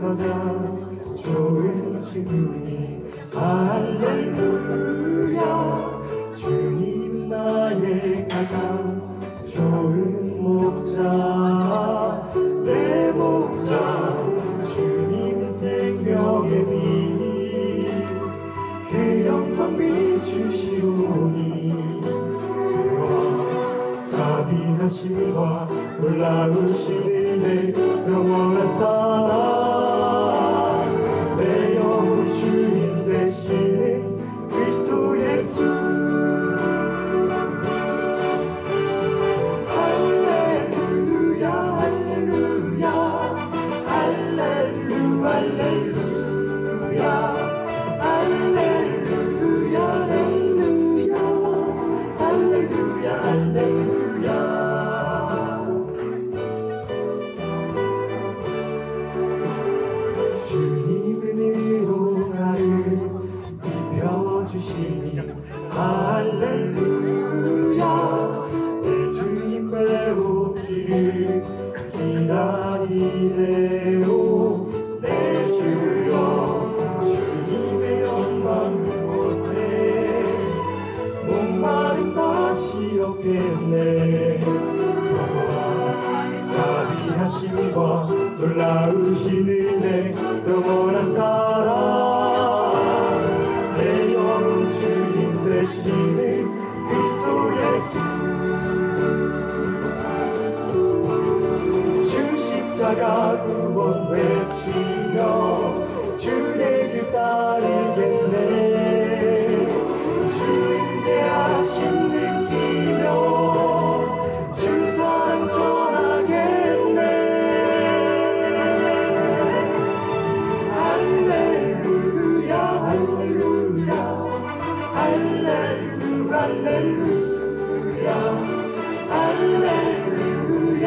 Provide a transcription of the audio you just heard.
가장 좋은 친구니. 할렐 좋은 목자 내 목자 주님 생명의 빛그 영광 비추시오니. 자비하심과 놀라우신 은 배우기를 기다리네요. 내 주여 주님의 영광 곳에 목마름 다시 없겠네. 자비하심과 놀라우신 은혜 영원한 사랑 구원 외치며 주의 길 따르겠네. 주 임재하심 느끼며 주 사랑 전하겠네. 할렐루야 할렐루야 할렐루 할렐루야 할렐루야